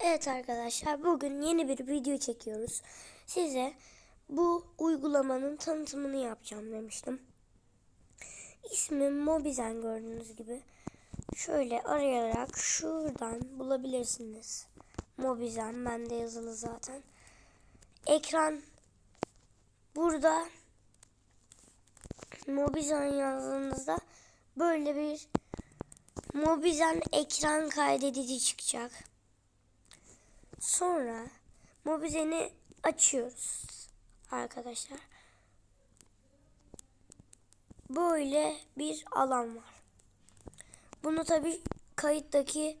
Evet arkadaşlar bugün yeni bir video çekiyoruz. Size bu uygulamanın tanıtımını yapacağım demiştim. İsmi Mobizen gördüğünüz gibi. Şöyle arayarak şuradan bulabilirsiniz. Mobizen bende yazılı zaten. Ekran burada Mobizen yazdığınızda böyle bir Mobizen ekran kaydedici çıkacak. Sonra Mobizen'i açıyoruz arkadaşlar. Böyle bir alan var. Bunu tabi kayıttaki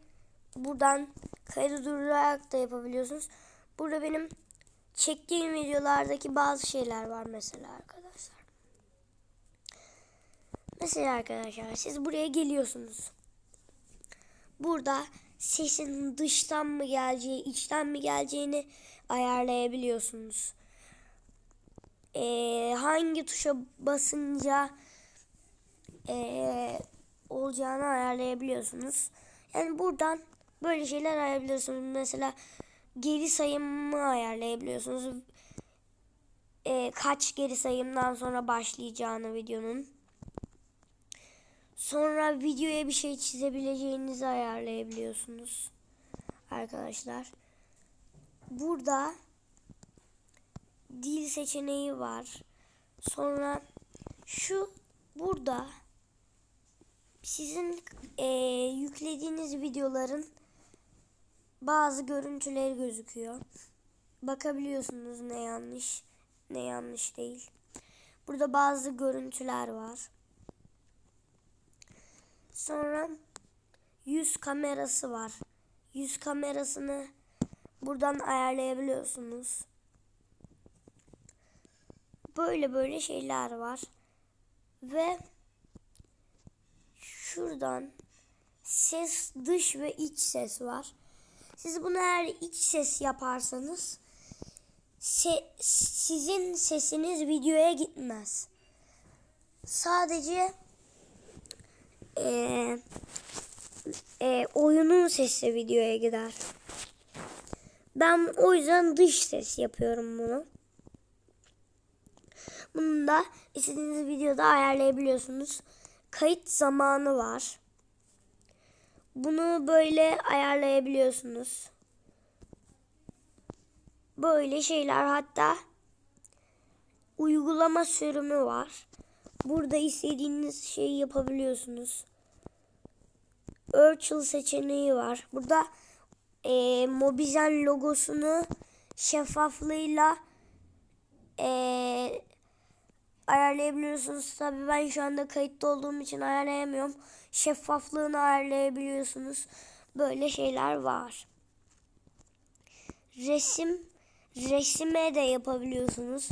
buradan kaydı durdurarak da yapabiliyorsunuz. Burada benim çektiğim videolardaki bazı şeyler var mesela arkadaşlar. Mesela arkadaşlar siz buraya geliyorsunuz. Burada sesin dıştan mı geleceği, içten mi geleceğini ayarlayabiliyorsunuz. Ee, hangi tuşa basınca ee, olacağını ayarlayabiliyorsunuz. Yani buradan böyle şeyler ayarlayabiliyorsunuz. Mesela geri sayımı ayarlayabiliyorsunuz. Ee, kaç geri sayımdan sonra başlayacağını videonun. Sonra videoya bir şey çizebileceğinizi ayarlayabiliyorsunuz. Arkadaşlar. Burada dil seçeneği var. Sonra şu burada sizin e, yüklediğiniz videoların bazı görüntüleri gözüküyor. Bakabiliyorsunuz ne yanlış ne yanlış değil. Burada bazı görüntüler var. Sonra yüz kamerası var. Yüz kamerasını buradan ayarlayabiliyorsunuz. Böyle böyle şeyler var. Ve şuradan ses dış ve iç ses var. Siz bunu eğer iç ses yaparsanız se sizin sesiniz videoya gitmez. Sadece e, e, oyunun sesi videoya gider. Ben o yüzden dış ses yapıyorum bunu. Bunu da istediğiniz videoda ayarlayabiliyorsunuz. Kayıt zamanı var. Bunu böyle ayarlayabiliyorsunuz. Böyle şeyler hatta uygulama sürümü var. Burada istediğiniz şeyi yapabiliyorsunuz. Virtual seçeneği var. Burada e, Mobizen logosunu şeffaflığıyla e, ayarlayabiliyorsunuz. Tabi ben şu anda kayıtta olduğum için ayarlayamıyorum. Şeffaflığını ayarlayabiliyorsunuz. Böyle şeyler var. Resim resime de yapabiliyorsunuz.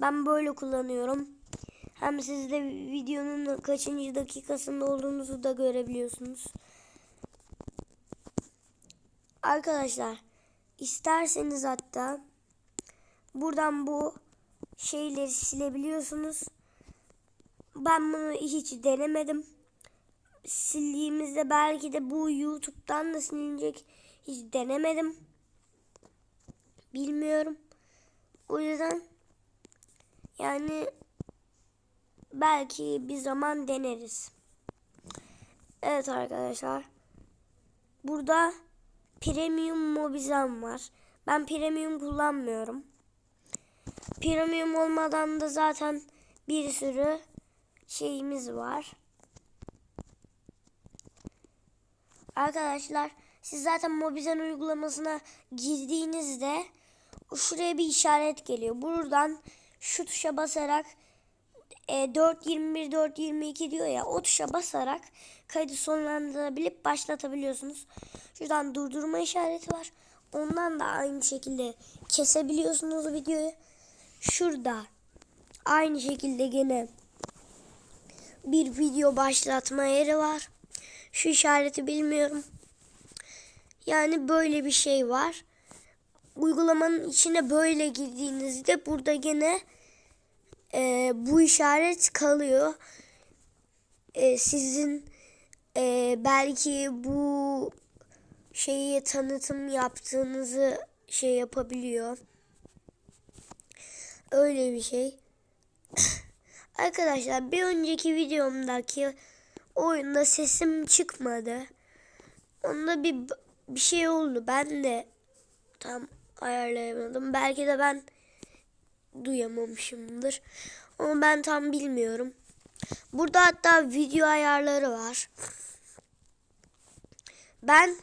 Ben böyle kullanıyorum. Hem siz de videonun kaçıncı dakikasında olduğunuzu da görebiliyorsunuz. Arkadaşlar isterseniz hatta buradan bu şeyleri silebiliyorsunuz. Ben bunu hiç denemedim. Sildiğimizde belki de bu YouTube'dan da silinecek. Hiç denemedim. Bilmiyorum. O yüzden yani belki bir zaman deneriz. Evet arkadaşlar. Burada premium mobizem var. Ben premium kullanmıyorum. Premium olmadan da zaten bir sürü şeyimiz var. Arkadaşlar siz zaten Mobizen uygulamasına girdiğinizde şuraya bir işaret geliyor. Buradan şu tuşa basarak e, 4.21 4.22 diyor ya o tuşa basarak kaydı sonlandırabilip başlatabiliyorsunuz. Şuradan durdurma işareti var. Ondan da aynı şekilde kesebiliyorsunuz videoyu. Şurada aynı şekilde gene bir video başlatma yeri var. Şu işareti bilmiyorum. Yani böyle bir şey var. Uygulamanın içine böyle girdiğinizde burada gene e, bu işaret kalıyor. E, sizin e, belki bu şeyi tanıtım yaptığınızı şey yapabiliyor. Öyle bir şey. Arkadaşlar bir önceki videomdaki oyunda sesim çıkmadı. Onda bir bir şey oldu. Ben de tam ayarlayamadım. Belki de ben duyamamışımdır. Ama ben tam bilmiyorum. Burada hatta video ayarları var. Ben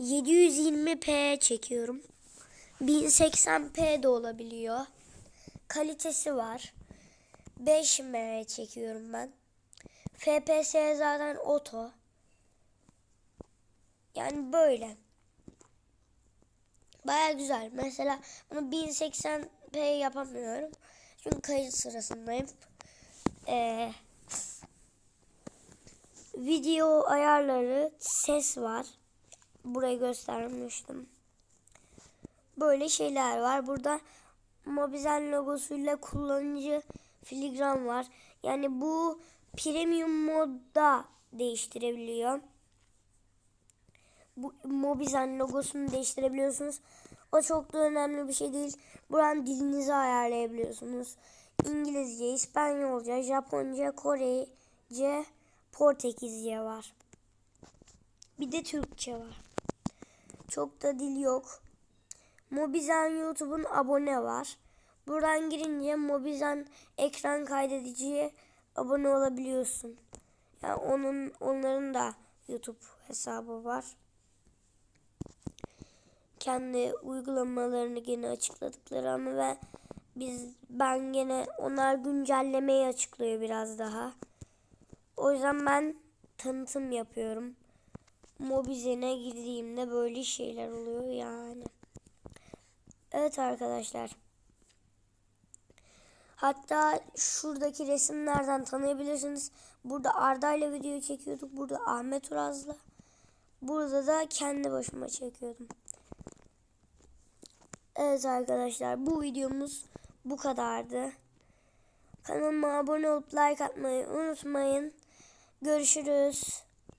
720p çekiyorum. 1080p de olabiliyor. Kalitesi var. 5M çekiyorum ben. FPS zaten oto. Yani böyle. Baya güzel. Mesela bunu 1080p yapamıyorum. Çünkü kayıt sırasındayım. Ee, video ayarları, ses var. Burayı göstermiştim. Böyle şeyler var. Burada Mobizen logosuyla kullanıcı filigran var. Yani bu premium modda değiştirebiliyor. Bu Mobizen logosunu değiştirebiliyorsunuz. O çok da önemli bir şey değil. Buradan dilinizi ayarlayabiliyorsunuz. İngilizce, İspanyolca, Japonca, Korece, Portekizce var. Bir de Türkçe var. Çok da dil yok. Mobizen YouTube'un abone var. Buradan girince Mobizen ekran kaydediciye abone olabiliyorsun. Yani onun onların da YouTube hesabı var. Kendi uygulamalarını gene açıkladıkları ama ve biz ben gene onlar güncellemeyi açıklıyor biraz daha. O yüzden ben tanıtım yapıyorum. Mobizen'e girdiğimde böyle şeyler oluyor yani. Evet arkadaşlar. Hatta şuradaki resimlerden tanıyabilirsiniz. Burada Arda ile video çekiyorduk. Burada Ahmet Uraz'la. Burada da kendi başıma çekiyordum. Evet arkadaşlar bu videomuz bu kadardı. Kanalıma abone olup like atmayı unutmayın. Görüşürüz.